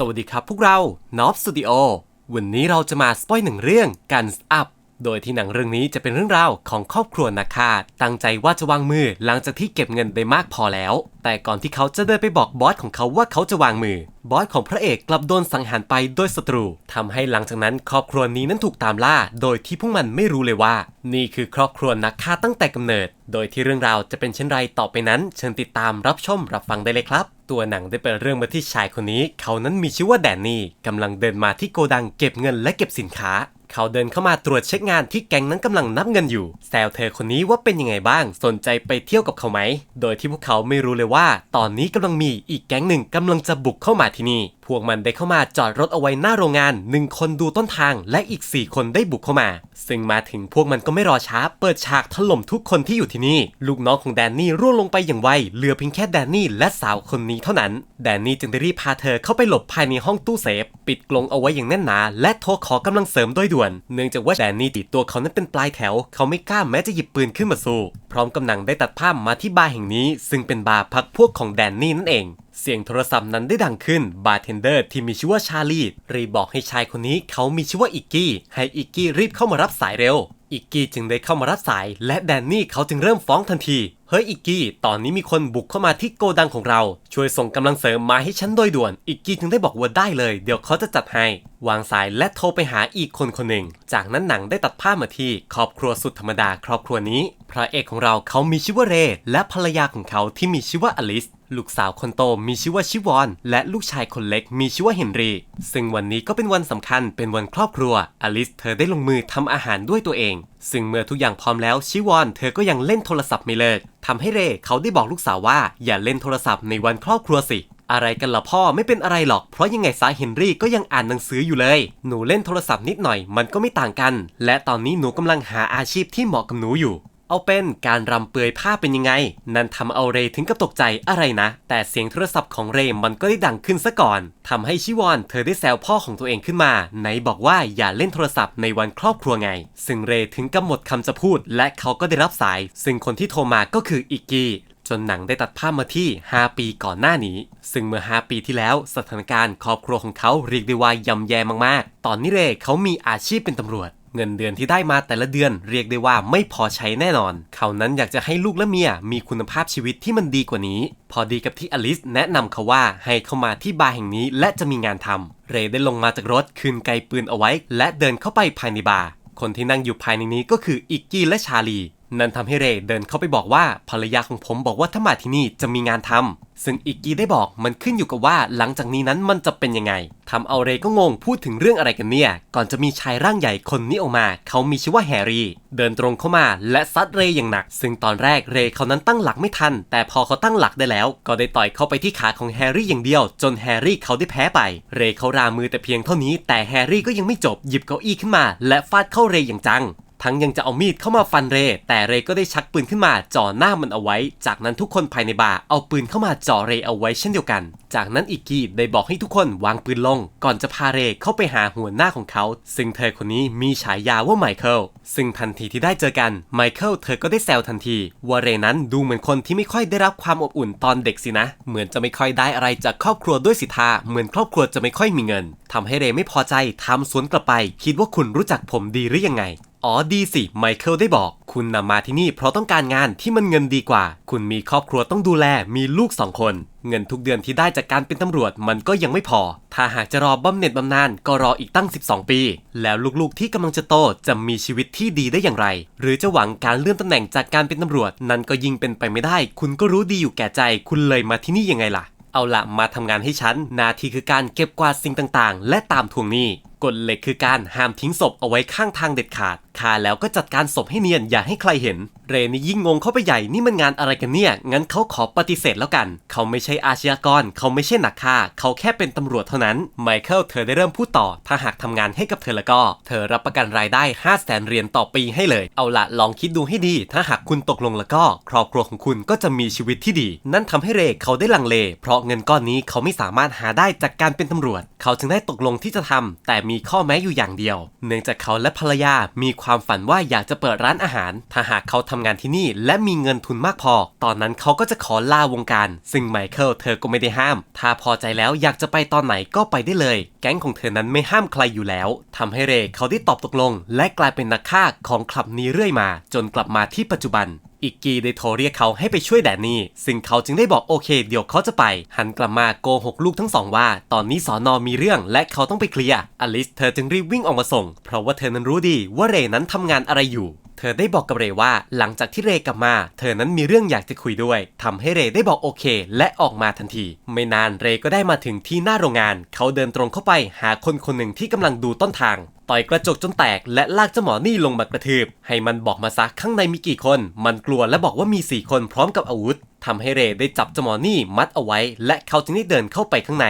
สวัสดีครับพวกเรานอฟสตูดิโอวันนี้เราจะมาสปอยหนึ่งเรื่องกันอัพ โดยที่หนังเรื่องนี้จะเป็นเรื่องราวของครอบครัวนักฆ่าตั้งใจว่าจะวางมือหลังจากที่เก็บเงินได้มากพอแล้ว แต่ก่อนที่เขาจะเดินไปบอกบอสของเขาว่าเขาจะวางมือบอสของพระเอกกลับโดนสังหารไปโดยศัตรูทำให้หลังจากนั้นครอบครัวนี้นั้นถูกตามล่า โดยที่พวกมันไม่รู้เลยว่า นี่คือครอบครัวนักฆ่าตั้งแต่กำเนิด โดยที่เรื่องราวจะเป็นเช่นไรต่อไปนั้น เชิญติดตามรับชมรับฟังได้เลยครับ ตัวหนังได้เปิดเรื่องมาที่ชายคนนี้ เขานั้นมีชื่อว่าแดนนี่กำลังเดินมาที่โกดังเก็บเงินและเก็บสินค้า เขาเดินเข้ามาตรวจเช็คงานที่แก๊งนั้นกำลังนับเงินอยู่ แซวเธอคนนี้ว่าเป็นยังไงบ้าง สนใจไปเที่ยวกับเขาไหม โดยที่พวกเขาไม่รู้เลยว่า ตอนนี้กำลังมีอีกแก๊งหนึ่งกำลังจะบุกเข้ามาที่นี่ พวกมันได้เข้ามาจอดรถเอาไว้หน้าโรงงานหนึ่งคนดูต้นทางและอีก 4 คนได้บุกเข้ามา ซึ่งมาถึงพวกมันก็ไม่รอช้า เปิดฉากถล่มทุกคนที่อยู่ที่นี่ ลูกน้องของแดนนี่ร่วงลงไปอย่างไว เหลือเพียงแค่แดนนี่และสาวคนนี้เท่านั้น แดนนี่จึงได้รีบพาเธอเข้าไปหลบภายในห้องตู้เซฟ ปิดกรงเอาไว้อย่างแน่นหนา และโทรขอกำลังเสริมโดยด่วน เนื่องจากว่าแดนนี่ติดตัวเขานั้นเป็นปลายแถว เขาไม่กล้าแม้จะหยิบปืนขึ้นมาสู้ พร้อมกำลังได้ตัดภาพมาที่บาร์แห่งนี้ ซึ่งเป็นบาร์พักพวกของแดนนี่นั่นเอง เสียงโทรศัพท์นั้นได้ดังขึ้น บาร์เทนเดอร์ที่มีชื่อว่าชาลีรีบบอกให้ชายคนนี้เขามีชื่อว่าอิกกี้ ให้อิกกี้รีบเข้ามารับสายเร็ว อิกกี้จึงได้เข้ามารับสาย และแดนนี่เขาจึงเริ่มฟ้องทันทีเฮ้ยอิกกี้ ตอนนี้มีคนบุกเข้ามาที่โกดังของเรา ช่วยส่งกำลังเสริมมาให้ฉันโดยด่วน อิกกี้จึงได้บอกว่าได้เลย เดี๋ยวเขาจะจัดให้ วางสายและโทรไปหาอีกคนคนหนึ่ง จากนั้นหนังได้ตัดภาพมาที่ครอบครัวสุดธรรมดาครอบครัวนี้ พระเอกของเราเขามีชื่อว่าเรย์และภรรยาของเขาที่มีชื่อว่าอลิส ลูกสาวคนโตมีชื่อว่าชิวอน และลูกชายคนเล็กมีชื่อว่าเฮนรี ซึ่งวันนี้ก็เป็นวันสำคัญเป็นวันครอบครัว อลิสเธอได้ลงมือทำอาหารด้วยตัวเองซึ่งเมื่อทุกอย่างพร้อมแล้วชิวอนเธอก็ยังเล่นโทรศัพท์ไม่เลิกทำให้เรเขาได้บอกลูกสาวว่าอย่าเล่นโทรศัพท์ในวันครอบครัวสิ อะไรกันล่ะพ่อไม่เป็นอะไรหรอก เพราะยังไงซาเฮนรี่ก็ยังอ่านหนังสืออยู่เลย หนูเล่นโทรศัพท์นิดหน่อยมันก็ไม่ต่างกัน และตอนนี้หนูกำลังหาอาชีพที่เหมาะกับหนูอยู่ เอาเป็นการรำเปลือยผ้าเป็นยังไง นั่นทำเอาเรย์ถึงกับตกใจอะไรนะ แต่เสียงโทรศัพท์ของเรย์มันก็ได้ดังขึ้นซะก่อนทำให้ชิวอนเธอได้แซวพ่อของตัวเองขึ้นมาไหนบอกว่าอย่าเล่นโทรศัพท์ในวันครอบครัวไง ซึ่งเรย์ถึงกับหมดคำจะพูด และเขาก็ได้รับสาย ซึ่งคนที่โทรมาก็คืออิกกี้จนหนังได้ตัดภาพมาที่ 5 ปีก่อนหน้านี้ ซึ่งเมื่อ 5 ปีที่แล้วสถานการณ์ครอบครัวของเขาเรียกได้ว่าย่ำแย่มากๆ ตอนนี้เรย์เขามีอาชีพเป็นตำรวจ เงินเดือนที่ได้มาแต่ละเดือนเรียกได้ว่าไม่พอใช้แน่นอน เขานั้นอยากจะให้ลูกและเมียมีคุณภาพชีวิตที่มันดีกว่านี้ พอดีกับที่อลิสแนะนำเขาว่าให้เข้ามาที่บาร์แห่งนี้และจะมีงานทำเรย์ได้ลงมาจากรถคืนไกปืนเอาไว้ และเดินเข้าไปภายในบาร์คนที่นั่งอยู่ภายในนี้ก็คืออิกกี้และชาลี นั่นทำให้เรย์เดินเข้าไปบอกว่าภรรยาของผมบอกว่าถ้ามาที่นี่จะมีงานทำซึ่งอิกกี้ได้บอกมันขึ้นอยู่กับว่าหลังจากนี้นั้นมันจะเป็นยังไงทำเอาเรย์ก็งงพูดถึงเรื่องอะไรกันเนี่ย ก่อนจะมีชายร่างใหญ่คนนี้ออกมา เขามีชื่อว่าแฮร์รี่ เดินตรงเข้ามาและซัดเรย์อย่างหนัก ซึ่งตอนแรกเรย์เขานั้นตั้งหลักไม่ทัน แต่พอเขาตั้งหลักได้แล้ว ก็ได้ต่อยเข้าไปที่ขาของแฮร์รี่อย่างเดียว จนแฮร์รี่เขาได้แพ้ไป เรย์เขารามือแต่เพียงเท่านี้ แต่แฮร์รี่ก็ยังไม่จบหยิบเก้าอี้ขึ้นมา และฟาดเข้าเรย์อย่างจัง ทั้งยังจะเอามีดเข้ามาฟันเร แต่เรก็ได้ชักปืนขึ้นมาจ่อหน้ามันเอาไว้ จากนั้นทุกคนภายในบาร์เอาปืนเข้ามาจ่อเรเอาไว้เช่นเดียวกัน จากนั้นอีกกี้ได้บอกให้ทุกคนวางปืนลง ก่อนจะพาเรเข้าไปหาหัวหน้าของเขา ซึ่งเธอคนนี้มีฉายาว่าไมเคิลซึ่งทันทีที่ได้เจอกันไมเคิลเธอก็ได้แซวทันทีว่าเรนั้นดูเหมือนคนที่ไม่ค่อยได้รับความอบอุ่นตอนเด็กสินะ เหมือนจะไม่ค่อยได้อะไรจากครอบครัวด้วยสิทธาเหมือนครอบครัวจะไม่ค่อยมีเงินทำให้เรไม่พอใจทำสวนกลับไป คิดว่าคุณรู้จักผมดีหรือยังไง อ๋อดีสิ ไมเคิลได้บอก คุณนำมาที่นี่เพราะต้องการงานที่มันเงินดีกว่า คุณมีครอบครัวต้องดูแล มีลูกสองคน เงินทุกเดือนที่ได้จากการเป็นตำรวจมันก็ยังไม่พอ ถ้าหากจะรอบำเหน็จบำนาญก็รออีกตั้ง 12 ปี แล้วลูกๆที่กำลังจะโตจะมีชีวิตที่ดีได้อย่างไร หรือจะหวังการเลื่อนตำแหน่งจากการเป็นตำรวจ นั่นก็ยิ่งเป็นไปไม่ได้ คุณก็รู้ดีอยู่แก่ใจ คุณเลยมาที่นี่ยังไงล่ะ เอาละมาทำงานให้ฉันหนาทีคือการเก็บกวาดสิ่งต่างๆ และตามทวงหนี้กฎเหล็กคือการห้ามทิ้งศพเอาไว้ข้างทางเด็ดขาดฆ่าแล้วก็จัดการศพให้เนียนอย่าให้ใครเห็น เรนี่ยิ่งงงเข้าไปใหญ่นี่มันงานอะไรกันเนี่ย งั้นเขาขอปฏิเสธแล้วกัน เขาไม่ใช่อาชญากร เขาไม่ใช่นักฆ่า เขาแค่เป็นตำรวจเท่านั้น ไมเคิลเธอได้เริ่มพูดต่อ ถ้าหากทำงานให้กับเธอแล้วก็ เธอรับประกันรายได้ 5 0 0แสนเหรียญต่อปีให้เลย เอาละลองคิดดูให้ดี ถ้าหากคุณตกลงแล้วก็ ครอบครัวของคุณก็จะมีชีวิตที่ดี นั่นทำให้เรเขาได้ลังเล เพราะเงินก้อนนี้เขาไม่สามารถหาได้จากการเป็นตำรวจ เขาจึงได้ตกลงที่จะทำแต่มีข้อแม้อยู่อย่างเดียว เนื่องจากเขาและภรรยา มีความฝันว่าอยากจะเปิดร้านอาหาร ถ้าหากเขาทำงานที่นี่และมีเงินทุนมากพอ ตอนนั้นเขาก็จะขอลาวงการ ซึ่งไมเคิลเธอก็ไม่ได้ห้าม ถ้าพอใจแล้วอยากจะไปตอนไหนก็ไปได้เลย แก๊งของเธอนั้นไม่ห้ามใครอยู่แล้วทำให้เรย์เขาได้ตอบตกลง และกลายเป็นนักฆ่าของคลับนี้เรื่อยมา จนกลับมาที่ปัจจุบันอิกกี้ได้โทรเรียกเขาให้ไปช่วยแดนนี่ ซึ่งเขาจึงได้บอกโอเค เดี๋ยวเขาจะไป หันกลับมาโกหกลูกทั้งสองว่า ตอนนี้สอนอมีเรื่องและเขาต้องไปเคลียร์อลิสเธอจึงรีบวิ่งออกมาส่ง เพราะว่าเธอนั้นรู้ดีว่าเรนั้นทำงานอะไรอยู่ เธอได้บอกกับเรว่า หลังจากที่เรกลับมา เธอนั้นมีเรื่องอยากจะคุยด้วยทำให้เรได้บอกโอเค และออกมาทันที ไม่นานเรก็ได้มาถึงที่หน้าโรงงาน เขาเดินตรงเข้าไปหาคนคนหนึ่งที่กำลังดูต้นทางต่อยกระจกจนแตกและลากเจ้าหมอนี่ลงมากระทืบ ให้มันบอกมาซักข้างในมีกี่คน มันกลัวและบอกว่ามี 4 คนพร้อมกับอาวุธทำให้เรได้จับเจ้าหมอนี่มัดเอาไว้ และเขาจึงได้เดินเข้าไปข้างใน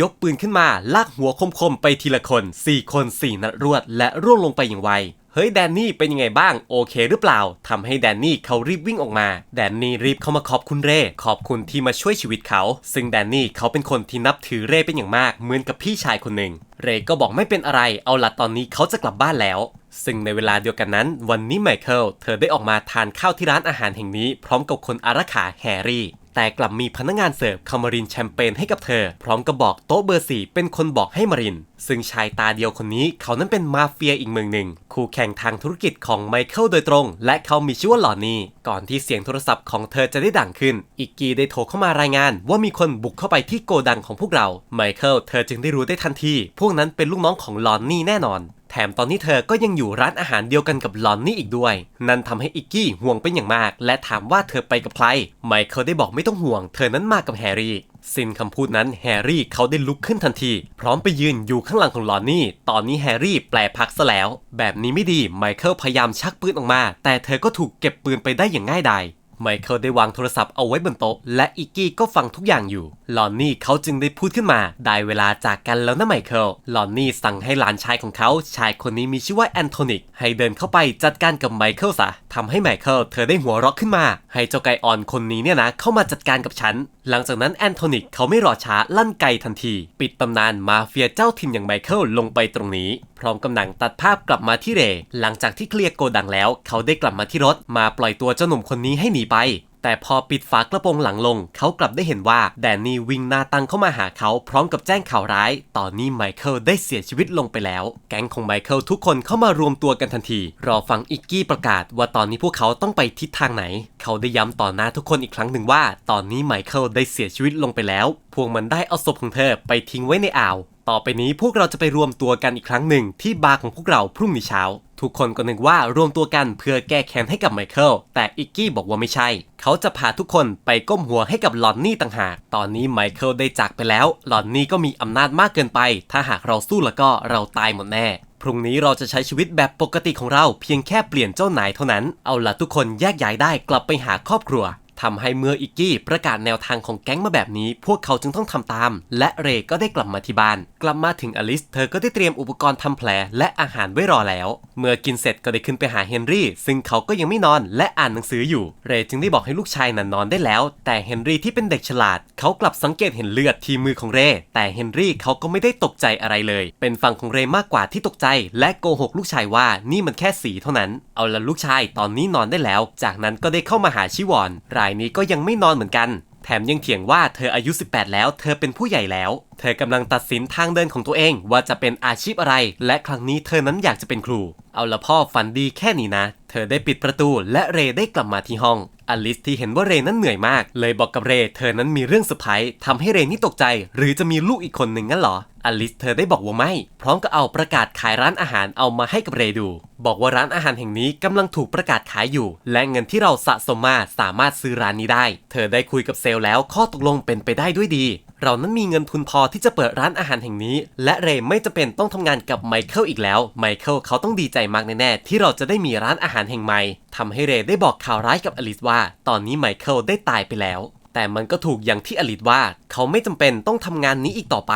ยกปืนขึ้นมาลากหัวคมๆไปทีละคน 4 คน 4 นัดรวด และร่วงลงไปอย่างไว เฮ้ยแดนนี่เป็นยังไงบ้างโอเคหรือเปล่าทำให้แดนนี่เขารีบวิ่งออกมา แดนนี่รีบเข้ามาขอบคุณเร่ ขอบคุณที่มาช่วยชีวิตเขา ซึ่งแดนนี่เขาเป็นคนที่นับถือเร่เป็นอย่างมากเหมือนกับพี่ชายคนหนึ่ง เร่ก็บอกไม่เป็นอะไร เอาละตอนนี้เขาจะกลับบ้านแล้ว ซึ่งในเวลาเดียวกันนั้น วันนี้ไมเคิลเธอได้ออกมาทานข้าวที่ร้านอาหารแห่งนี้ พร้อมกับคนอารักขาแฮร์รี่ แต่กลับมีพนักงานเสิร์ฟคามารินแชมเปญให้กับเธอ พร้อมกับบอกโต๊ะเบอร์สี่เป็นคนบอกให้มาริน ซึ่งชายตาเดียวคนนี้เขานั้นเป็นมาเฟียอีกเมืองหนึ่ง คู่แข่งทางธุรกิจของไมเคิลโดยตรง และเขามีชื่อว่าหลอนนี่ก่อนที่เสียงโทรศัพท์ของเธอจะได้ดังขึ้นอิกกี้ได้โทรเข้ามารายงานว่ามีคนบุกเข้าไปที่โกดังของพวกเราไมเคิลเธอจึงได้รู้ได้ทันทีพวกนั้นเป็นลูกน้องของหลอนนี่แน่นอน แถมตอนนี้เธอก็ยังอยู่ร้านอาหารเดียวกันกับลอนนี่อีกด้วย นั่นทำให้อิกกี้ห่วงเป็นอย่างมาก และถามว่าเธอไปกับใคร ไมเคิลได้บอกไม่ต้องห่วง เธอนั้นมากับแฮร์รี่สิ้นคำพูดนั้นแฮร์รี่เขาได้ลุกขึ้นทันที พร้อมไปยืนอยู่ข้างหลังของลอนนี่ ตอนนี้แฮร์รี่แปลพักซะแล้ว แบบนี้ไม่ดีไมเคิลพยายามชักปืนออกมา แต่เธอก็ถูกเก็บปืนไปได้อย่างง่ายดาย ไมเคิลได้วางโทรศัพท์เอาไว้บนโต๊ะ และอิกกี้ก็ฟังทุกอย่างอยู่ ลอนนี่เขาจึงได้พูดขึ้นมา ได้เวลาจากกันแล้วนะไมเคิล ลอนนี่สั่งให้หลานชายของเขา ชายคนนี้มีชื่อว่าแอนโทนิก ให้เดินเข้าไปจัดการกับไมเคิลซะทำให้ไมเคิลเธอได้หัวเราะขึ้นมา ให้เจ้าไก่อ่อนคนนี้เนี่ยนะเข้ามาจัดการกับฉัน หลังจากนั้นแอนโทนิกเขาไม่รอช้าลั่นไกทันที ปิดตำนานมาเฟียเจ้าถิ่นอย่างไมเคิลลงไปตรงนี้ พร้อมกำลังตัดภาพกลับมาที่เร หลังจากที่เคลียร์โกดังแล้ว เขาได้กลับมาที่รถมาปล่อยตัวเจ้าหนุ่มคนนี้ให้หนีไป แต่พอปิดฝากระโปรงหลังลง เขากลับได้เห็นว่าแดนนี่วิ่งหน้าตั้งเข้ามาหาเขาพร้อมกับแจ้งข่าวร้าย ตอนนี้ไมเคิลได้เสียชีวิตลงไปแล้ว แก๊งของไมเคิลทุกคนเข้ามารวมตัวกันทันที รอฟังอิกกี้ประกาศว่าตอนนี้พวกเขาต้องไปทิศทางไหน เขาได้ย้ำต่อหน้าทุกคนอีกครั้งหนึ่งว่า ตอนนี้ไมเคิลได้เสียชีวิตลงไปแล้ว พวกมันได้เอาศพของเธอไปทิ้งไว้ในอ่าว ต่อไปนี้พวกเราจะไปรวมตัวกันอีกครั้งหนึ่งที่บาร์ของพวกเราพรุ่งนี้เช้า ทุกคนก็นึกว่ารวมตัวกันเพื่อแก้แค้นให้กับไมเคิล แต่อิกกี้บอกว่าไม่ใช่ เขาจะพาทุกคนไปก้มหัวให้กับลอนนี่ต่างหาก ตอนนี้ไมเคิลได้จากไปแล้ว ลอนนี่ก็มีอำนาจมากเกินไป ถ้าหากเราสู้แล้วก็เราตายหมดแน่พรุ่งนี้เราจะใช้ชีวิตแบบปกติของเราเพียงแค่เปลี่ยนเจ้านายเท่านั้น เอาล่ะทุกคนแยกย้ายได้กลับไปหาครอบครัว ทำให้เมื่ออิกกี้ประกาศแนวทางของแก๊งมาแบบนี้ พวกเขาจึงต้องทำตาม และเรย์ก็ได้กลับมาที่บ้าน กลับมาถึงอลิส เธอก็ได้เตรียมอุปกรณ์ทำแผลและอาหารไว้รอแล้ว เมื่อกินเสร็จก็ได้ขึ้นไปหาเฮนรี่ ซึ่งเขาก็ยังไม่นอนและอ่านหนังสืออยู่ เรย์จึงได้บอกให้ลูกชายนั้นนอนได้แล้ว แต่เฮนรี่ที่เป็นเด็กฉลาด เขากลับสังเกตเห็นเลือดที่มือของเรย์แต่เฮนรี่เขาก็ไม่ได้ตกใจอะไรเลย เป็นฝั่งของเรย์มากกว่าที่ตกใจ และโกหกลูกชายว่านี่มันแค่สีเท่านั้น เอาละลูกชายตอนนี้นอนได้แล้ว จากนั้นก็ได้เข้ามาหาชิวอนรายนี้ก็ยังไม่นอนเหมือนกัน แถมยังเถียงว่าเธออายุ 18 แล้ว เธอเป็นผู้ใหญ่แล้ว เธอกำลังตัดสินทางเดินของตัวเองว่าจะเป็นอาชีพอะไร และครั้งนี้เธอนั้นอยากจะเป็นครู เอาละพ่อฝันดีแค่นี้นะ เธอได้ปิดประตูและเรย์ได้กลับมาที่ห้อง อลิสที่เห็นว่าเรย์นั้นเหนื่อยมาก เลยบอกกับเรย์เธอนั้นมีเรื่องเซอร์ไพรส์ทำให้เรย์นี่ตกใจ หรือจะมีลูกอีกคนหนึ่งงั้นหรอ อลิสเธอได้บอกว่าไม่ พร้อมกับเอาประกาศขายร้านอาหารเอามาให้กับเรย์ดู บอกว่าร้านอาหารแห่งนี้กำลังถูกประกาศขายอยู่ และเงินที่เราสะสมมาสามารถซื้อร้านนี้ได้ เธอได้คุยกับเซลล์แล้วข้อตกลงเป็นไปได้ด้วยดี เรานั้นมีเงินทุนพอที่จะเปิดร้านอาหารแห่งนี้ และเรย์ไม่จำเป็นต้องทำงานกับไมเคิลอีกแล้วไมเคิลเขาต้องดีใจมากแน่ๆที่เราจะได้มีร้านอาหารแห่งใหม่ทำให้เรย์ได้บอกข่าวร้ายกับอลิสว่า ตอนนี้ไมเคิลได้ตายไปแล้ว แต่มันก็ถูกอย่างที่อลิสว่า เขาไม่จำเป็นต้องทำงานนี้อีกต่อไป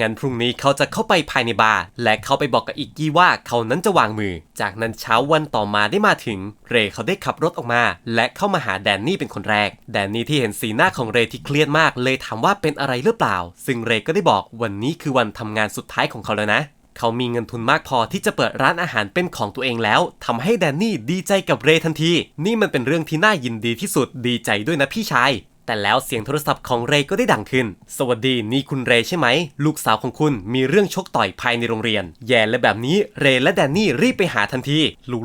งั้นพรุ่งนี้เขาจะเข้าไปภายในบาร์และเขาไปบอกกับอิกกี้ว่าเขานั้นจะวางมือ จากนั้นเช้าวันต่อมาได้มาถึง เรย์เขาได้ขับรถออกมา และเข้ามาหาแดนนี่เป็นคนแรก แดนนี่ที่เห็นสีหน้าของเรย์ที่เครียดมากเลยถามว่าเป็นอะไรหรือเปล่า ซึ่งเรย์ก็ได้บอกวันนี้คือวันทำงานสุดท้ายของเขาแล้วนะเขามีเงินทุนมากพอที่จะเปิดร้านอาหารเป็นของตัวเองแล้วทำให้แดนนี่ดีใจกับเรย์ทันที นี่มันเป็นเรื่องที่น่ายินดีที่สุดดีใจด้วยนะพี่ชาย แต่แล้วเสียงโทรศัพท์ของเรย์ก็ได้ดังขึ้น สวัสดีนี่คุณเรย์ใช่ไหม ลูกสาวของคุณมีเรื่องชกต่อยภายในโรงเรียน แย่และแบบนี้เรย์และแดนนี่รีบไปหาทันที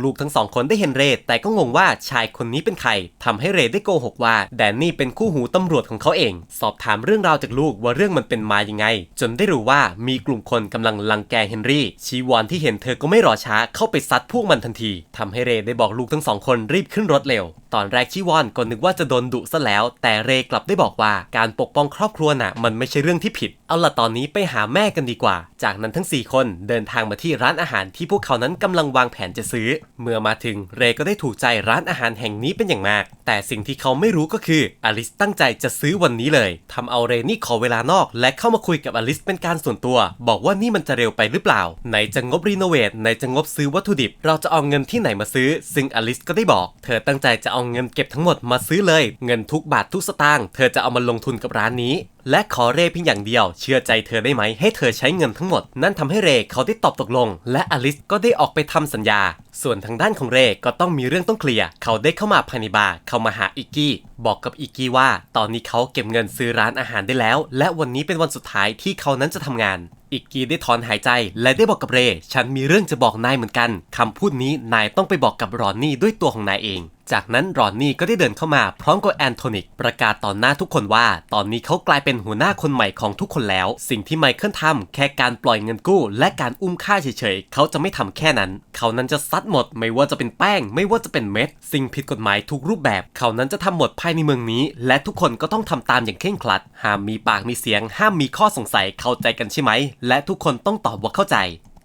ลูกๆทั้งสองคนได้เห็นเรย์แต่ก็งงว่าชายคนนี้เป็นใครทำให้เรย์ได้โกหกว่าแดนนี่เป็นคู่หูตำรวจของเขาเอง สอบถามเรื่องราวจากลูกว่าเรื่องมันเป็นมายังไง จนได้รู้ว่ามีกลุ่มคนกำลังลังแกเฮนรี่ชีวอนที่เห็นเธอก็ไม่รอช้าเข้าไปซัดพวกมันทันทีทำให้เรย์ได้บอกลูกทั้งสองคนรีบขึ้นรถเร็ว ตอนแรกชิวอนก็นึกว่าจะโดนดุซะแล้ว แต่เรกลับได้บอกว่าการปกป้องครอบครัวน่ะมันไม่ใช่เรื่องที่ผิด เอาล่ะตอนนี้ไปหาแม่กันดีกว่า จากนั้นทั้ง 4 คนเดินทางมาที่ร้านอาหารที่พวกเขานั้นกำลังวางแผนจะซื้อ เมื่อมาถึงเรก็ได้ถูกใจร้านอาหารแห่งนี้เป็นอย่างมาก แต่สิ่งที่เขาไม่รู้ก็คืออลิสตั้งใจจะซื้อวันนี้เลยทำเอาเรนี่ขอเวลานอก และเข้ามาคุยกับอลิสเป็นการส่วนตัว บอกว่านี่มันจะเร็วไปหรือเปล่าไหนจะงบรีโนเวทไหนจะงบซื้อวัตถุดิบ เราจะเอาเงินที่ไหนมาซื้อ ซึ่งอลิสก็ได้บอก เธอตั้งใจจะเอาเงินเก็บทั้งหมดมาซื้อเลย เงินทุกบาททุกสตางค์เธอจะเอามาลงทุนกับร้านนี้ และขอเรย์เพียงอย่างเดียว เชื่อใจเธอได้ไหมให้เธอใช้เงินทั้งหมด นั่นทำให้เรย์เขาได้ตอบตกลง และอลิสก็ได้ออกไปทำสัญญา ส่วนทางด้านของเรย์ก็ต้องมีเรื่องต้องเคลียร์เขาได้เข้ามาภายในบาร์เข้ามาหาอิกกี้บอกกับอิกกี้ว่า ตอนนี้เขาเก็บเงินซื้อร้านอาหารได้แล้ว และวันนี้เป็นวันสุดท้ายที่เขานั้นจะทำงาน อิกกี้ได้ถอนหายใจ และได้บอกกับเร ฉันมีเรื่องจะบอกนายเหมือนกัน คำพูดนี้นายต้องไปบอกกับรอนนี่ด้วยตัวของนายเอง จากนั้นรอนนี่ก็ได้เดินเข้ามาพร้อมกับแอนโทนิกประกาศต่อหน้าทุกคนว่า ตอนนี้เขากลายเป็นหัวหน้าคนใหม่ของทุกคนแล้ว สิ่งที่ไมเคิลทำแค่การปล่อยเงินกู้ และการอุ้มค่าเฉยๆ เขาจะไม่ทำแค่นั้น เขานั้นจะซัดหมด ไม่ว่าจะเป็นแป้ง ไม่ว่าจะเป็นเม็ด สิ่งผิดกฎหมายทุกรูปแบบ เขานั้นจะทำหมดภายในเมืองนี้ และทุกคนก็ต้องทำตามอย่างเคร่งครัด ห้ามมีปากมีเสียง ห้ามมีข้อสงสัยเข้าใจกันใช่ไหมและทุกคนต้องตอบว่าเข้าใจ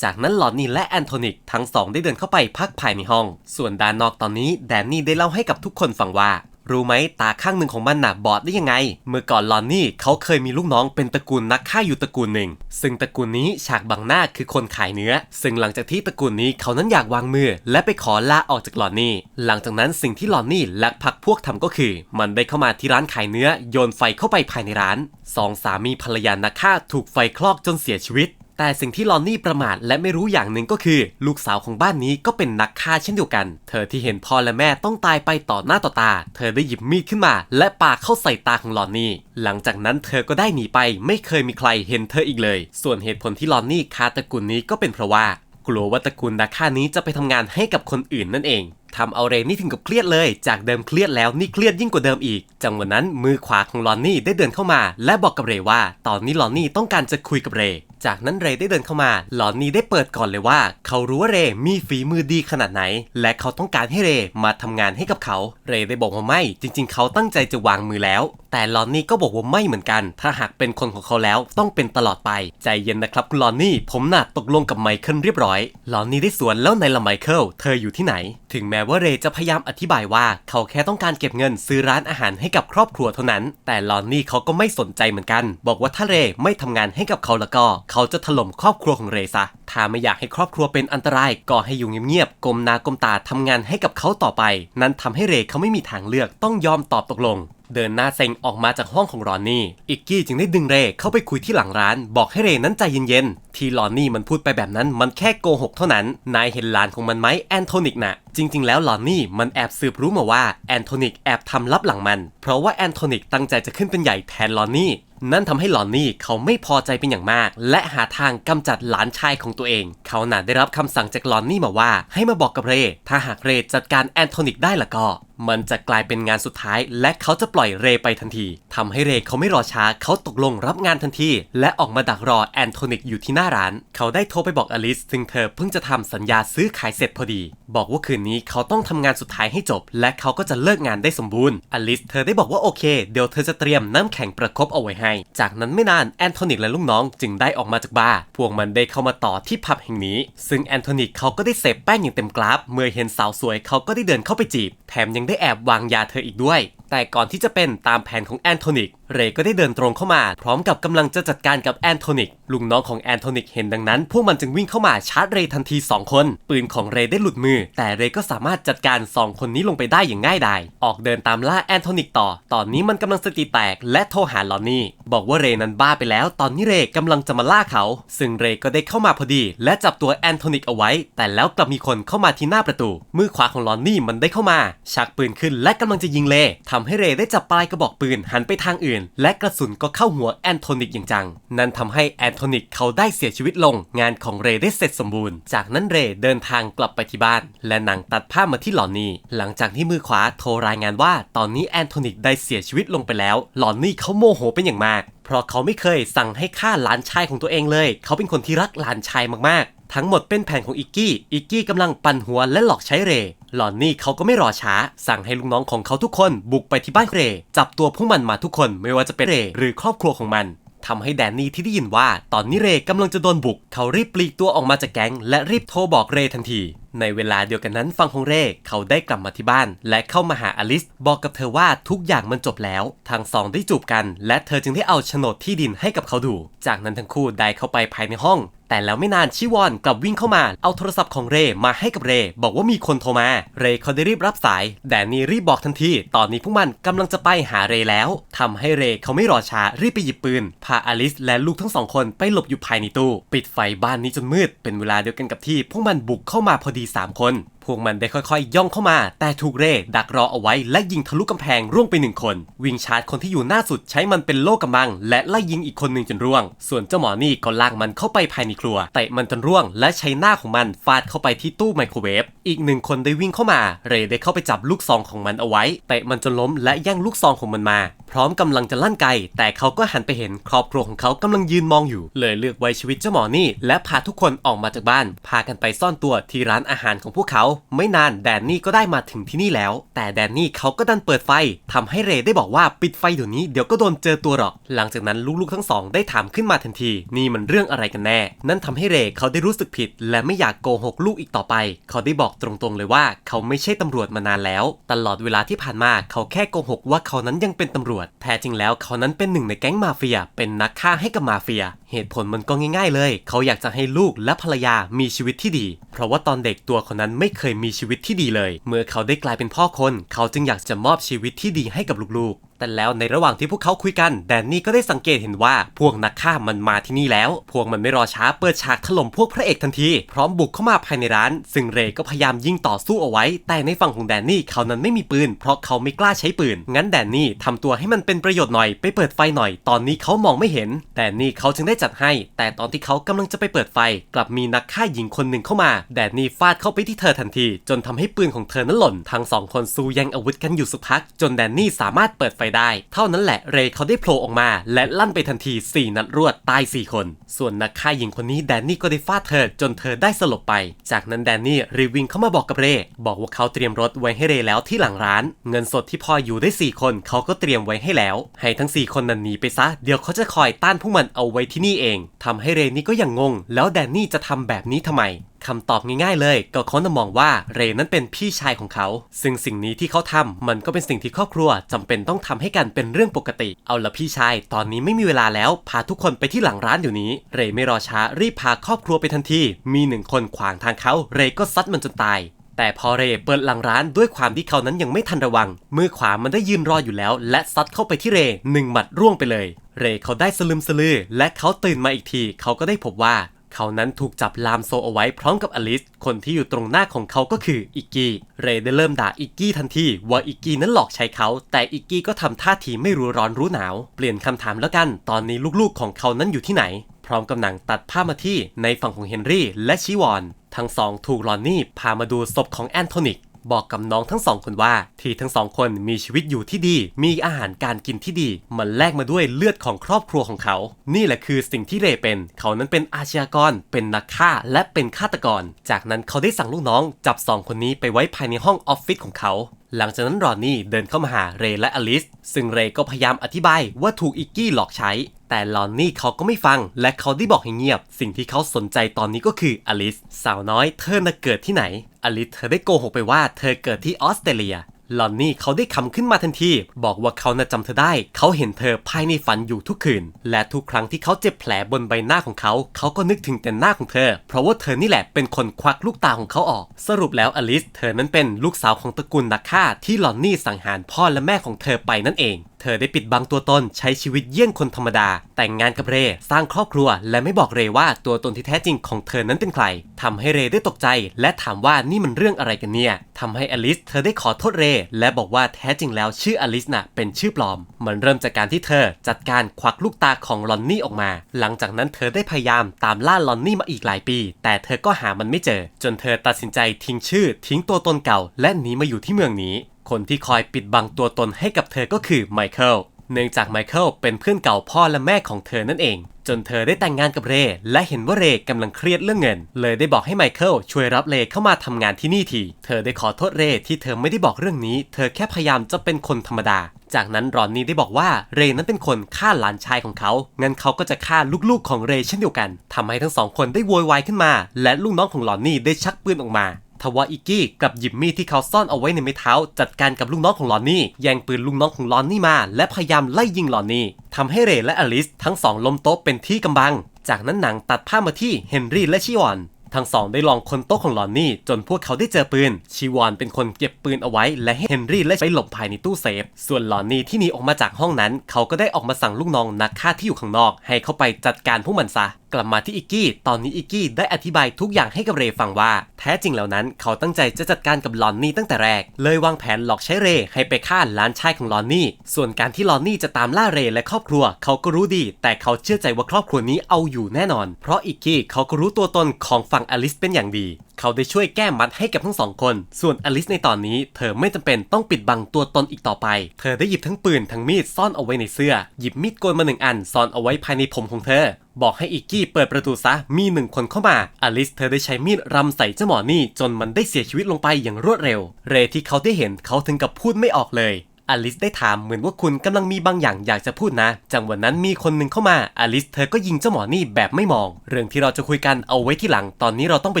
จากนั้นหลอนนี่และแอนโทนิกทั้งสองได้เดินเข้าไปพักภายในห้อง ส่วนด้านนอกตอนนี้แดนนี่ได้เล่าให้กับทุกคนฟังว่า รู้ไหมตาข้างหนึ่งของมันน่ะบอดได้ยังไง เมื่อก่อนลอนนี่เขาเคยมีลูกน้องเป็นตระกูลนักฆ่าอยู่ตระกูลหนึ่ง ซึ่งตระกูลนี้ฉากบังหน้าคือคนขายเนื้อ ซึ่งหลังจากที่ตระกูลนี้เขานั้นอยากวางมือ และไปขอลาออกจากลอนนี่ หลังจากนั้นสิ่งที่ลอนนี่และพักพวกทำก็คือ มันได้เข้ามาที่ร้านขายเนื้อโยนไฟเข้าไปภายในร้านสองสามีภรรยานักฆ่าถูกไฟคลอกจนเสียชีวิต แต่สิ่งที่ลอนนี่ประมาทและไม่รู้อย่างหนึ่งก็คือ ลูกสาวของบ้านนี้ก็เป็นนักฆ่าเช่นเดียวกัน เธอที่เห็นพ่อและแม่ต้องตายไปต่อหน้าต่อตา เธอได้หยิบมีดขึ้นมา และปาเข้าใส่ตาของลอนนี่ หลังจากนั้นเธอก็ได้หนีไป ไม่เคยมีใครเห็นเธออีกเลย ส่วนเหตุผลที่ลอนนี่ฆ่าตระกูลนี้ก็เป็นเพราะว่ากลัวว่าตระกูลนักฆ่านี้จะไปทำงานให้กับคนอื่นนั่นเองทำเอาเรนนี่ถึงกับเครียดเลย จากเดิมเครียดแล้วนี่เครียดยิ่งกว่าเดิมอีก จังหวะนั้นมือขวาของลอนนี่ได้เดินเข้ามา และบอกกับเรว่า ตอนนี้ลอนนี่ต้องการจะคุยกับเรจากนั้นเรได้เดินเข้ามาลอนนี่ได้เปิดก่อนเลยว่า เขารู้ว่าเรมีฝีมือดีขนาดไหน และเขาต้องการให้เรมาทำงานให้กับเขา เรได้บอกว่าไม่จริง ๆ เขาตั้งใจจะวางมือแล้ว แต่ลอนนี่ก็บอกว่าไม่เหมือนกัน ถ้าหากเป็นคนของเขาแล้วต้องเป็นตลอดไป ใจเย็นนะครับคุณลอนนี่ ผมน่ะตกลงกับไมเคิลเรียบร้อย ลอนนี่ได้สวนแล้วในละไมเคิลเธออยู่ที่ไหน ถึงแม้ว่าเรจะพยายามอธิบายว่า เขาแค่ต้องการเก็บเงินซื้อร้านอาหารให้กับครอบครัวเท่านั้น แต่ลอนนี่เขาก็ไม่สนใจเหมือนกัน บอกว่าถ้าเรไม่ทำงานให้กับเขาแล้วก็เขาจะถล่มครอบครัวของเรซะถ้าไม่อยากให้ครอบครัวเป็นอันตรายก็ให้อยู่เงียบๆกลมหนากลมตาทำงานให้กับเขาต่อไป นั้นทำให้เรเขาไม่มีทางเลือกต้องยอมตอบตกลง เดินหน้าเซ็งออกมาจากห้องของรอนนี่ อิกกี้จึงได้ดึงเรเข้าไปคุยที่หลังร้าน บอกให้เรนั้นใจเย็นๆ ที่รอนนี่มันพูดไปแบบนั้นมันแค่โกหกเท่านั้น นายเห็นหลานของมันไหมแอนโทนิกน่ะจริงๆ แล้วลอนนี่มันแอบสืบรู้มาว่าแอนโทนิกแอบทำลับหลังมัน เพราะว่าแอนโทนิกตั้งใจจะขึ้นเป็นใหญ่แทนลอนนี่ นั่นทำให้ลอนนี่เขาไม่พอใจเป็นอย่างมาก และหาทางกำจัดหลานชายของตัวเอง เขาน่ะได้รับคำสั่งจากลอนนี่มาว่า ให้มาบอกกับเร ถ้าหากเรจัดการแอนโทนิกได้ละก็ มันจะกลายเป็นงานสุดท้าย และเขาจะปล่อยเรไปทันทีทำให้เรเขาไม่รอช้าเขาตกลงรับงานทันที และออกมาดักรอแอนโทนิกอยู่ที่หน้าร้าน เขาได้โทรไปบอกอลิสซึ่งเธอเพิ่งจะทำสัญญาซื้อขายเสร็จพอดี บอกว่าคืนนี้เขาต้องทำงานสุดท้ายให้จบ และเขาก็จะเลิกงานได้สมบูรณ์อลิสเธอได้บอกว่าโอเค เดี๋ยวเธอจะเตรียมน้ำแข็งประคบเอาไว้ให้ จากนั้นไม่นานแอนโทนิกและลูกน้องจึงได้ออกมาจากบาร์พวกมันได้เข้ามาต่อที่ผับแห่งนี้ ซึ่งแอนโทนิกเขาก็ได้เสพแป้งอย่างเต็มกราฟเมื่อเห็นสาวสวยเขาก็ได้เดินเข้าไปจีบแถมยังได้แอบวางยาเธออีกด้วย แต่ก่อนที่จะเป็นตามแผนของแอนโทนิกเรย์ก็ได้เดินตรงเข้ามา พร้อมกับกำลังจะจัดการกับแอนโทนิกลุงน้องของแอนโทนิกเห็นดังนั้น พวกมันจึงวิ่งเข้ามาชาร์จเรย์ทันที 2 คน ปืนของเรย์ได้หลุดมือ แต่เรย์ก็สามารถจัดการ 2 คนนี้ลงไปได้อย่างง่ายดายออกเดินตามล่าแอนโทนิกต่อ ตอนนี้มันกำลังสติแตกและโทรหาลอนนี่ บอกว่าเรย์นั้นบ้าไปแล้ว ตอนนี้เรย์กำลังจะมาล่าเขา ซึ่งเรย์ก็ได้เข้ามาพอดี และจับตัวแอนโทนิกเอาไว้ แต่แล้วกลับมีคนเข้ามาที่หน้าประตู มือขวาของลอนนี่มันได้เข้ามาชักปืนขึ้นและกำลังจะยิงเลย์ทำให้เรย์ได้จับปลายกระบอกปืนหันไปทางอื่นและกระสุนก็เข้าหัวแอนโทนิกอย่างจัง นั่นทำให้แอนโทนิกเขาได้เสียชีวิตลง งานของเรย์ได้เสร็จสมบูรณ์ จากนั้นเรย์เดินทางกลับไปที่บ้าน และหนังตัดภาพมาที่หลอนนี่ หลังจากที่มือขวาโทรรายงานว่า ตอนนี้แอนโทนิกได้เสียชีวิตลงไปแล้ว หลอนนี่เขาโมโหเป็นอย่างมาก เพราะเขาไม่เคยสั่งให้ฆ่าหลานชายของตัวเองเลย เขาเป็นคนที่รักหลานชายมากๆ ทั้งหมดเป็นแผนของอิกกี้ อิกกี้กำลังปั่นหัวและหลอกใช้เร หลอนนี่เขาก็ไม่รอช้า สั่งให้ลูกน้องของเขาทุกคนบุกไปที่บ้านเร จับตัวพวกมันมาทุกคนไม่ว่าจะเป็นเร หรือครอบครัวของมันทำให้แดนนี่ที่ได้ยินว่า ตอนนี้เรกำลังจะโดนบุก เขารีบปลีกตัวออกมาจากแก๊ง และรีบโทรบอกเรทันที ในเวลาเดียวกันนั้นฟังของเรย์เขาได้กลับมาที่บ้าน และเข้ามาหาอลิส บอกกับเธอว่าทุกอย่างมันจบแล้วทั้งสองได้จูบกัน และเธอจึงได้เอาโฉนดที่ดินให้กับเขาดู จากนั้นทั้งคู่ได้เข้าไปภายในห้อง แต่แล้วไม่นานชิวอนกลับวิ่งเข้ามา เอาโทรศัพท์ของเรมาให้กับเร บอกว่ามีคนโทรมา เรเขาได้รีบรับสาย แดนนี่รีบบอกทันที ตอนนี้พวกมันกำลังจะไปหาเรแล้วทำให้เรเขาไม่รอช้ารีบไปหยิบปืน พาอลิสและลูกทั้งสองคนไปหลบอยู่ภายในตู้ ปิดไฟบ้านนี้จนมืด เป็นเวลาเดียวกันกับที่พวกมันบุกเข้ามาพอดี3 คน พวกมันได้ค่อยๆ ย่องเข้ามา แต่ถูกเรย์ดักรอเอาไว้และยิงทะลุกำแพงร่วงไปหนึ่งคน วิ่งชาร์จคนที่อยู่หน้าสุดใช้มันเป็นโล่กำบัง และไล่ยิงอีกคนหนึ่งจนร่วง ส่วนเจ้าหมอนี่ก็ลากมันเข้าไปภายในครัวเตะมันจนร่วง และใช้หน้าของมันฟาดเข้าไปที่ตู้ไมโครเวฟอีกหนึ่งคนได้วิ่งเข้ามา เรย์ได้เข้าไปจับลูกซองของมันเอาไว้เตะมันจนล้มและแย่งลูกซองของมันมา พร้อมกำลังจะลั่นไกแต่เขาก็หันไปเห็นครอบครัวของเขากำลังยืนมองอยู่ เลยเลือกไว้ชีวิตเจ้าหมอนี่ และพาทุกคนออกมาจากบ้าน พากันไปซ่อนตัวที่ร้านอาหารของพวกเขาไม่นานแดนนี่ก็ได้มาถึงที่นี่แล้ว แต่แดนนี่เขาก็ดันเปิดไฟทำให้เรได้บอกว่าปิดไฟเดี๋ยวนี้เดี๋ยวก็โดนเจอตัวหรอก หลังจากนั้นลูกๆทั้งสองได้ถามขึ้นมาทันที นี่มันเรื่องอะไรกันแน่ นั่นทำให้เรเขาได้รู้สึกผิด และไม่อยากโกหกลูกอีกต่อไป เขาได้บอกตรงๆเลยว่า เขาไม่ใช่ตำรวจมานานแล้ว ตลอดเวลาที่ผ่านมาเขาแค่โกหกว่าเขานั้นยังเป็นตำรวจ แท้จริงแล้วเขานั้นเป็นหนึ่งในแก๊งมาเฟีย เป็นนักฆ่าให้กับมาเฟีย เหตุผลมันก็ง่าย ๆ เลย เขาอยากจะให้ลูกและภรรยามีชีวิตที่ดี เพราะว่าตอนเด็กตัวคนนั้นไม่เคยมีชีวิตที่ดีเลย เมื่อเขาได้กลายเป็นพ่อคน เขาจึงอยากจะมอบชีวิตที่ดีให้กับลูกๆแต่แล้วในระหว่างที่พวกเขาคุยกัน แดนนี่ก็ได้สังเกตเห็นว่า พวกนักฆ่ามันมาที่นี่แล้ว พวกมันไม่รอช้าเปิดฉากถล่มพวกพระเอกทันที พร้อมบุกเข้ามาภายในร้าน ซึ่งเรก็พยายามยิงต่อสู้เอาไว้ แต่ในฝั่งของแดนนี่เขานั้นไม่มีปืน เพราะเขาไม่กล้าใช้ปืน งั้นแดนนี่ทำตัวให้มันเป็นประโยชน์หน่อย ไปเปิดไฟหน่อย ตอนนี้เขามองไม่เห็น แดนนี่เขาจึงได้จัดให้ แต่ตอนที่เขากำลังจะไปเปิดไฟ กลับมีนักฆ่าหญิงคนหนึ่งเข้ามา แดนนี่ฟาดเข้าไปที่เธอทันที จนทำให้ปืนของเธอนั้นหล่น ทั้งสองคนสู้แย่งอาวุธกันอยู่สักพัก จนแดนนี่สามารถเปิดไฟได้ เท่านั้นแหละเรย์เขาได้โผล่ออกมา และลั่นไปทันที 4 นัดรวดตาย 4 คน ส่วนนักฆ่าหญิงคนนี้แดนนี่ก็ได้ฟาดเธอจนเธอได้สลบไป จากนั้นแดนนี่รีวิ่งเข้ามาบอกกับเรย์บอกว่าเขาเตรียมรถไว้ให้เรย์แล้วที่หลังร้าน เงินสดที่พออยู่ได้ 4 คนเขาก็เตรียมไว้ให้แล้ว ให้ทั้ง 4 คนนั้นหนีไปซะเดี๋ยวเขาจะคอยต้านพวกมันเอาไว้ที่นี่เองทำให้เรย์นี่ก็ยังงง แล้วแดนนี่จะทำแบบนี้ทำไมคำตอบง่ายๆเลย ก็เขาจะมองว่าเรย์นั้นเป็นพี่ชายของเขา ซึ่งสิ่งนี้ที่เขาทำมันก็เป็นสิ่งที่ครอบครัวจำเป็นต้องทำให้กันเป็นเรื่องปกติ เอาละพี่ชาย ตอนนี้ไม่มีเวลาแล้ว พาทุกคนไปที่หลังร้านเดี๋ยวนี้ เรย์ไม่รอช้ารีบพาครอบครัวไปทันที มีหนึ่งคนขวางทางเขา เรย์ก็ซัดมันจนตายแต่พอเรเปิดหลังร้านด้วยความที่เขานั้นยังไม่ทันระวัง มือขวามันได้ยืนรออยู่แล้ว และซัดเข้าไปที่เรหนึ่งหมัดร่วงไปเลย เรเขาได้สลึมสลือ และเขาตื่นมาอีกที เขาก็ได้พบว่า เขานั้นถูกจับลามโซเอาไว้พร้อมกับอลิส คนที่อยู่ตรงหน้าของเขาก็คืออิกกี้ เรย์ได้เริ่มด่าอิกกี้ทันทีว่าอิกกี้นั้นหลอกใช้เขา แต่อิกกี้ก็ทำท่าทีไม่รู้ร้อนรู้หนาว เปลี่ยนคำถามแล้วกัน ตอนนี้ลูกๆของเขานั้นอยู่ที่ไหน พร้อมกับหนังตัดภาพมาที่ในฝั่งของเฮนรี่และชิวอน ทั้งสองถูกลอนนี่พามาดูศพของแอนโทนิก บอกกับน้องทั้งสองคนว่า ที่ทั้งสองคนมีชีวิตอยู่ที่ดี มีอาหารการกินที่ดี มันแลกมาด้วยเลือดของครอบครัวของเขา นี่แหละคือสิ่งที่เรเป็น เขานั้นเป็นอาชญากร เป็นนักฆ่า และเป็นฆาตกร จากนั้นเขาได้สั่งลูกน้อง จับสองคนนี้ไปไว้ภายในห้องออฟฟิศของเขาหลังจากนั้นรอนนี่เดินเข้ามาหาเรย์และอลิส ซึ่งเรย์ก็พยายามอธิบายว่าถูกอิกกี้หลอกใช้ แต่ลอนนี่เขาก็ไม่ฟัง และเขาได้บอกให้เงียบ สิ่งที่เขาสนใจตอนนี้ก็คืออลิส สาวน้อยเธอน่ะเกิดที่ไหน อลิสเธอได้โกหกไปว่าเธอเกิดที่ออสเตรเลียลอนนี่เขาได้คำขึ้นมาทันที บอกว่าเขาน่ะจำเธอได้ เขาเห็นเธอภายในฝันอยู่ทุกคืน และทุกครั้งที่เขาเจ็บแผลบนใบหน้าของเขา เขาก็นึกถึงแต่หน้าของเธอ เพราะว่าเธอนี่แหละเป็นคนควักลูกตาของเขาออก สรุปแล้วอลิส เธอนั้นเป็นลูกสาวของตระกูลนักฆ่าที่ลอนนี่สังหารพ่อและแม่ของเธอไปนั่นเอง ธอได้ปิดบังตัวตนใช้ชีวิตเยี่ยงคนธรรมดา แต่งงานกับเร สร้างครอบครัว และไม่บอกเรว่าตัวตนที่แท้จริงของเธอนั้นเป็นใครทำให้เรได้ตกใจ และถามว่านี่มันเรื่องอะไรกันเนี่ยทำให้อลิสเธอได้ขอโทษเร และบอกว่าแท้จริงแล้วชื่ออลิสน่ะเป็นชื่อปลอม มันเริ่มจากการที่เธอจัดการควักลูกตาของลอนนี่ออกมา หลังจากนั้นเธอได้พยายามตามล่าลอนนี่มาอีกหลายปี แต่เธอก็หามันไม่เจอ จนเธอตัดสินใจทิ้งชื่อ ทิ้งตัวตนเก่า และหนีมาอยู่ที่เมืองนี้ คนที่คอยปิดบังตัวตนให้กับเธอก็คือไมเคิลเนื่องจากไมเคิลเป็นเพื่อนเก่าพ่อและแม่ของเธอนั่นเอง จนเธอได้แต่งงานกับเร และเห็นว่าเรกำลังเครียดเรื่องเงิน เลยได้บอกให้ไมเคิลช่วยรับเรเข้ามาทำงานที่นี่ที เธอได้ขอโทษเรที่เธอไม่ได้บอกเรื่องนี้ เธอแค่พยายามจะเป็นคนธรรมดา จากนั้นรอนนี่ได้บอกว่าเรนั้นเป็นคนฆ่าหลานชายของเขา งั้นเขาก็จะฆ่าลูกๆของเรเช่นเดียวกันทำให้ทั้งสองคนได้โวยวายขึ้นมา และลูกน้องของรอนนี่ได้ชักปืนออกมา ทว่าอิกกี้กลับหยิบมีดที่เขาซ่อนเอาไว้ในไม้เท้า จัดการกับลูกน้องของลอนนี่แย่งปืนลูกน้องของลอนนี่มา และพยายามไล่ยิงลอนนี่ทำให้เรและอลิสทั้งสองล้มโต๊ะเป็นที่กำบัง จากนั้นหนังตัดภาพมาที่เฮนรี่และชิวอนทั้งสองได้ลองคนโต๊ะของลอนนี่ จนพวกเขาได้เจอปืนชีวอนเป็นคนเก็บปืนเอาไว้ และให้เฮนรี่และไปหลบภายในตู้เซฟ ส่วนลอนนี่ที่หนีออกมาจากห้องนั้น เขาก็ได้ออกมาสั่งลูกน้องนักฆ่าที่อยู่ข้างนอก ให้เข้าไปจัดการพวกมันซะกลับมาที่อิกกี้ตอนนี้อิกกี้ได้อธิบายทุกอย่างให้กับเรย์ฟังว่า แท้จริงแล้วนั้นเขาตั้งใจจะจัดการกับลอนนี่ตั้งแต่แรก เลยวางแผนหลอกใช้เรย์ให้ไปฆ่าล้านชายของลอนนี่ ส่วนการที่ลอนนี่จะตามล่าเรย์และครอบครัว เขาก็รู้ดี แต่เขาเชื่อใจว่าครอบครัวนี้เอาอยู่แน่นอน เพราะอิกกี้เขาก็รู้ตัวตนของฝั่งอลิสเป็นอย่างดี เขาได้ช่วยแก้มัดให้กับทั้งสองคน ส่วนอลิสในตอนนี้เธอไม่จำเป็นต้องปิดบังตัวตนอีกต่อไป เธอได้หยิบทั้งปืนทั้งมีดซ่อนเอาไว้ในเสื้อ หยิบมีดโกนมาหนึ่งอันซ่อนเอาไว้ภายในผมของเธอ บอกให้อิกกี้เปิดประตูซะ มีหนึ่งคนเข้ามา อลิสเธอได้ใช้มีดรำใส่เจ้าหมอนี่จนมันได้เสียชีวิตลงไปอย่างรวดเร็ว เรที่เขาได้เห็นเขาถึงกับพูดไม่ออกเลย อลิสได้ถามเหมือนว่าคุณกำลังมีบางอย่างอยากจะพูดนะ จังหวะนั้นมีคนหนึ่งเข้ามา อลิสเธอก็ยิงเจ้าหมอนี่แบบไม่มอง เรื่องที่เราจะคุยกันเอาไว้ที่หลัง ตอนนี้เราต้องไป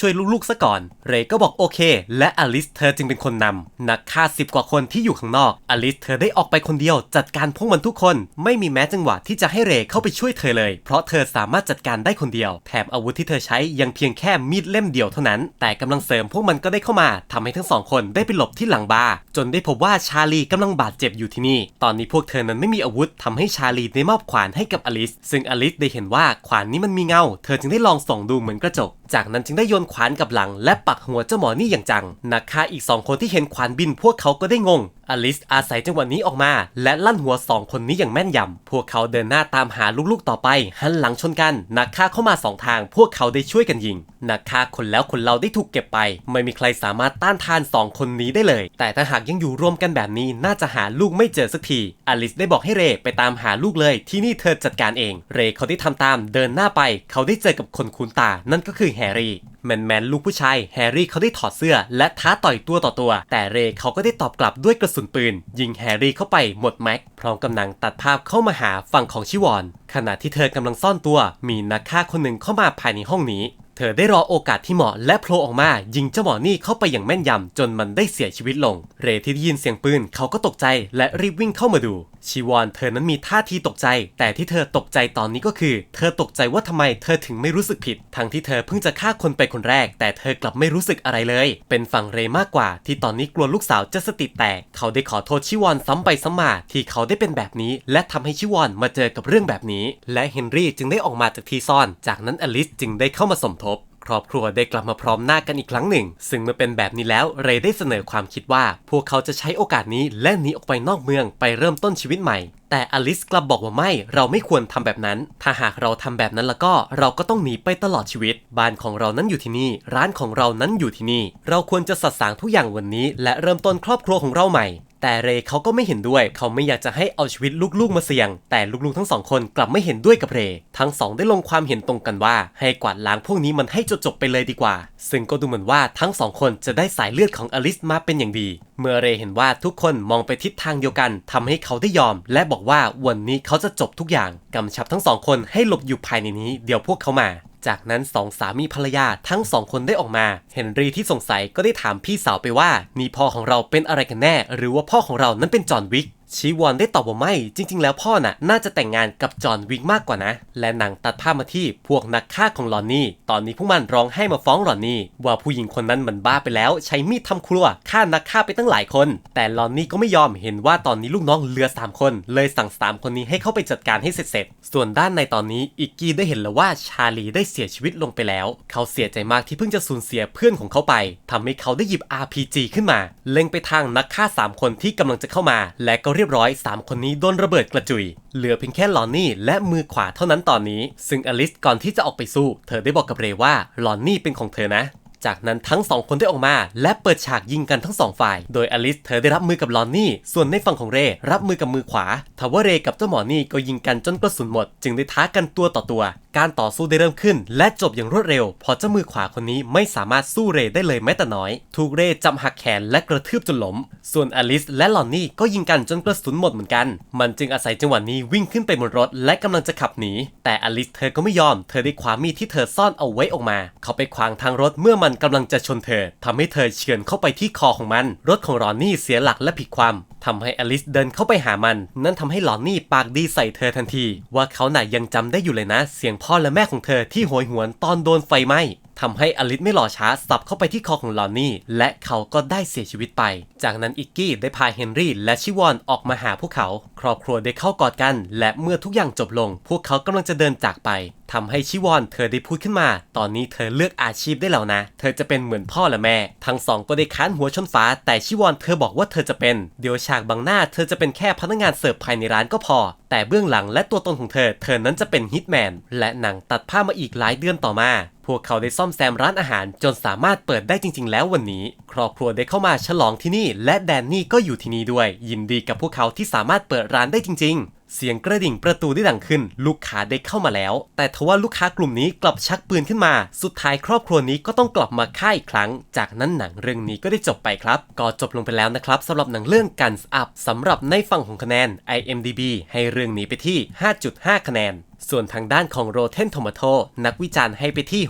ช่วยลูกๆซะก่อน เรย์ก็บอกโอเค และอลิสเธอจึงเป็นคนนำนักฆ่าสิบกว่าคนที่อยู่ข้างนอก อลิสเธอได้ออกไปคนเดียว จัดการพวกมันทุกคน ไม่มีแม้จังหวะที่จะให้เรย์เข้าไปช่วยเธอเลย เพราะเธอสามารถจัดการได้คนเดียว แถมอาวุธที่เธอใช้ยังเพียงแค่มีดเล่มเดียวเท่านั้น แต่กำลังเสริมพวกมันก็ได้เข้ามาทำให้ทั้งสองคนได้ไปหลบที่หลังบาร์จนได้พบว่าชาลีกำลังบาาดเจ็บอยู่ที่นี่ ตอนนี้พวกเธอนั้นไม่มีอาวุธทำให้ชาลีได้มอบขวานให้กับอลิส ซึ่งอลิสได้เห็นว่าขวานนี้มันมีเงา เธอจึงได้ลองส่องดูเหมือนกระจก จากนั้นจึงได้โยนขวานกับหลัง และปักหัวเจ้าหมอนี่อย่างจัง นักฆ่าอีกสองคนที่เห็นขวานบินพวกเขาก็ได้งง อลิสอาศัยจังหวะนี้ออกมา และลั่นหัวสองคนนี้อย่างแม่นยำพวกเขาเดินหน้าตามหาลูกๆต่อไป หันหลังชนกัน นักฆ่าเข้ามาสองทาง พวกเขาได้ช่วยกันยิง นักฆ่าคนแล้วคนเราได้ถูกเก็บไป ไม่มีใครสามารถต้านทานสองคนนี้ได้เลย แต่ถ้าหากยังอยู่รวมกันแบบนี้น่าจะหาลูกไม่เจอสักที อลิสได้บอกให้เรย์ไปตามหาลูกเลย ที่นี่เธอจัดการเอง เรย์เขาได้ทำตามเดินหน้าไป เขาได้เจอกับคนคุ้นตา นั่นก็คือแฮร์รี่แมนแมนลูกผู้ชายแฮร์รี่เขาได้ถอดเสื้อ และท้าต่อยตัวต่อตัว แต่เรย์เขาก็ได้ตอบกลับด้วยกระสุนปืน ยิงแฮร์รี่เข้าไปหมดแม็ก พร้อมกำลังตัดภาพเข้ามาหาฝั่งของชิวอน ขณะที่เธอกำลังซ่อนตัว มีนักฆ่าคนหนึ่งเข้ามาภายในห้องนี้ เธอได้รอโอกาสที่เหมาะและโผล่ออกมายิงเจ้าหมอนี่เข้าไปอย่างแม่นยำจนมันได้เสียชีวิตลง เรที่ได้ยินเสียงปืนเขาก็ตกใจและรีบวิ่งเข้ามาดู ชีวอนเธอนั้นมีท่าทีตกใจ แต่ที่เธอตกใจตอนนี้ก็คือ เธอตกใจว่าทำไมเธอถึงไม่รู้สึกผิด ทั้งที่เธอเพิ่งจะฆ่าคนไปคนแรก แต่เธอกลับไม่รู้สึกอะไรเลย เป็นฝั่งเรมากกว่า ที่ตอนนี้กลัวลูกสาวจะสติแตก เขาได้ขอโทษชิวอนซ้ำไปซ้ำมาที่เขาได้เป็นแบบนี้ และทำให้ชิวอนมาเจอกับเรื่องแบบนี้ และเฮนรี่จึงได้ออกมาจากที่ซ่อน จากนั้นอลิสจึงได้เข้ามาสมทบ ครอบครัวได้กลับมาพร้อมหน้ากันอีกครั้งหนึ่ง ซึ่งเมื่อเป็นแบบนี้แล้วเรย์ได้เสนอความคิดว่า พวกเขาจะใช้โอกาสนี้และหนีออกไปนอกเมืองไปเริ่มต้นชีวิตใหม่แต่อลิสกลับบอกว่าไม่เราไม่ควรทำแบบนั้น ถ้าหากเราทำแบบนั้นแล้วก็เราก็ต้องหนีไปตลอดชีวิต บ้านของเรานั้นอยู่ที่นี่ ร้านของเรานั้นอยู่ที่นี่ เราควรจะสัดสางทุกอย่างวันนี้ และเริ่มต้นครอบครัวของเราใหม่ แต่เรย์เขาก็ไม่เห็นด้วย เขาไม่อยากจะให้เอาชีวิตลูกๆมาเสี่ยง แต่ลูกๆทั้งสองคนกลับไม่เห็นด้วยกับเรย์ทั้งสองได้ลงความเห็นตรงกันว่า ให้กวาดล้างพวกนี้มันให้จบๆไปเลยดีกว่า ซึ่งก็ดูเหมือนว่าทั้งสองคนจะได้สายเลือดของอลิสมาเป็นอย่างดี เมื่อเรย์เห็นว่าทุกคนมองไปทิศทางเดียวกันทำให้เขาได้ยอม และบอกว่าวันนี้เขาจะจบทุกอย่างกำชับทั้งสองคนให้หลบอยู่ภายในนี้ เดี๋ยวพวกเขามา จากนั้นสองสามีภรรยาทั้งสองคนได้ออกมา เฮนรี่ที่สงสัยก็ได้ถามพี่สาวไปว่านี่พ่อของเราเป็นอะไรกันแน่ หรือว่าพ่อของเรานั้นเป็นจอห์นวิก ชีวอนได้ตอบว่าไม่ จริง ๆ แล้วพ่อน่ะ น่าจะแต่งงานกับจอห์นวิกมากกว่านะ และหนังตัดภาพมาที่พวกนักฆ่าของลอนนี่ ตอนนี้พวกมันร้องให้มาฟ้องลอนนี่ ว่าผู้หญิงคนนั้นมันบ้าไปแล้ว ใช้มีดทำครัวฆ่านักฆ่าไปตั้งหลายคน แต่ลอนนี่ก็ไม่ยอมเห็นว่าตอนนี้ลูกน้องเหลือ 3 คน เลยสั่ง 3 คนนี้ให้เข้าไปจัดการให้เสร็จๆส่วนด้านในตอนนี้อิกกี้ได้เห็นแล้วว่าชาลีได้เสียชีวิตลงไปแล้ว เขาเสียใจมากที่เพิ่งจะสูญเสียเพื่อนของเขาไปทำให้เขาได้หยิบ RPG ขึ้นมา เล็งไปทางนักฆ่า 3 คนที่กำลังจะเข้ามา และก็เรียบร้อย 3 คนนี้โดนระเบิดกระจุย เหลือเพียงแค่ลอนนี่และมือขวาเท่านั้นตอนนี้ ซึ่งอลิสก่อนที่จะออกไปสู้ เธอได้บอกกับเรว่าลอนนี่เป็นของเธอนะ จากนั้นทั้งสองคนได้ออกมา และเปิดฉากยิงกันทั้งสองฝ่าย โดยอลิสเธอได้รับมือกับลอนนี่ ส่วนในฝั่งของเรรับมือกับมือขวาทว่าเรกับเจ้าหมอนี่ก็ยิงกันจนกระสุนหมด จึงได้ท้ากันตัวต่อตัว การต่อสู้ได้เริ่มขึ้น และจบอย่างรวดเร็วเพอเจ้ามือขวาคนนี้ไม่สามารถสู้เรได้เลยแม้แต่น้อย ถูกเรจับหักแขนและกระทืบจนล้ม ส่วนอลิสและลอนนี่ก็ยิงกันจนกระสุนหมดเหมือนกัน มันจึงอาศัยจังหวะนี้วิ่งขึ้นไปบนรถ และกำลังจะขับหนี แต่อลิสเธอก็ไม่ยอม เธอได้คว้ามีดที่เธอซ่อนเอาไว้ออกมา เขาไปขวางทางรถเมื่อมันกำลังจะชนเธอทำให้เธอเฉือนเข้าไปที่คอของมัน รถของรอนนี่เสียหลักและผิดความทำให้อลิสเดินเข้าไปหามัน นั่นทำให้ลอนนี่ปากดีใส่เธอทันที ว่าเขาน่ะยังจำได้อยู่เลยนะ เสียงพ่อและแม่ของเธอที่โหยหวนตอนโดนไฟไหม้ ทำให้อลิสไม่รอช้าสับเข้าไปที่คอของลอนนี่ และเขาก็ได้เสียชีวิตไป จากนั้นอิกกี้ได้พาเฮนรี่และชิวอนออกมาหาพวกเขา ครอบครัวได้เข้ากอดกัน และเมื่อทุกอย่างจบลง พวกเขากำลังจะเดินจากไปทำให้ชิวอนเธอได้พูดขึ้นมา ตอนนี้เธอเลือกอาชีพได้แล้วนะ เธอจะเป็นเหมือนพ่อและแม่ ทั้งสองก็ได้ค้านหัวชนฟ้า แต่ชิวอนเธอบอกว่าเธอจะเป็นเดี๋ยวฉากบางหน้า เธอจะเป็นแค่พนักงานเสิร์ฟภายในร้านก็พอ แต่เบื้องหลังและตัวตนของเธอ เธอนั้นจะเป็นฮิตแมนและหนังตัดภาพมาอีกหลายเดือนต่อมา พวกเขาได้ซ่อมแซมร้านอาหารจนสามารถเปิดได้จริง ๆ แล้ววันนี้ ครอบครัวได้เข้ามาฉลองที่นี่ และแดนนี่ก็อยู่ที่นี่ด้วย ยินดีกับพวกเขาที่สามารถเปิดร้านได้จริงๆ เสียงกระดิ่งประตูได้ดังขึ้น ลูกค้าได้เข้ามาแล้ว แต่ทว่าลูกค้ากลุ่มนี้กลับชักปืนขึ้นมา สุดท้ายครอบครัวนี้ก็ต้องกลับมาฆ่าอีกครั้ง จากนั้นหนังเรื่องนี้ก็ได้จบไปครับ ก็จบลงไปแล้วนะครับสำหรับหนังเรื่อง Guns Up สำหรับในฝั่งของคะแนน IMDB ให้เรื่องนี้ไปที่ 5.5 คะแนนส่วนทางด้านของ Rotten Tomato นักวิจารณ์ให้ไปที่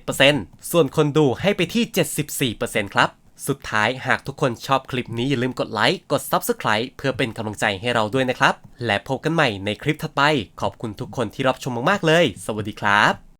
61%ส่วนคนดูให้ไปที่ 74%ครับ สุดท้ายหากทุกคนชอบคลิปนี้อย่าลืมกดไลค์ กด Subscribe เพื่อเป็นกำลังใจให้เราด้วยนะครับ และพบกันใหม่ในคลิปถัดไป ขอบคุณทุกคนที่รับชมมากๆเลย สวัสดีครับ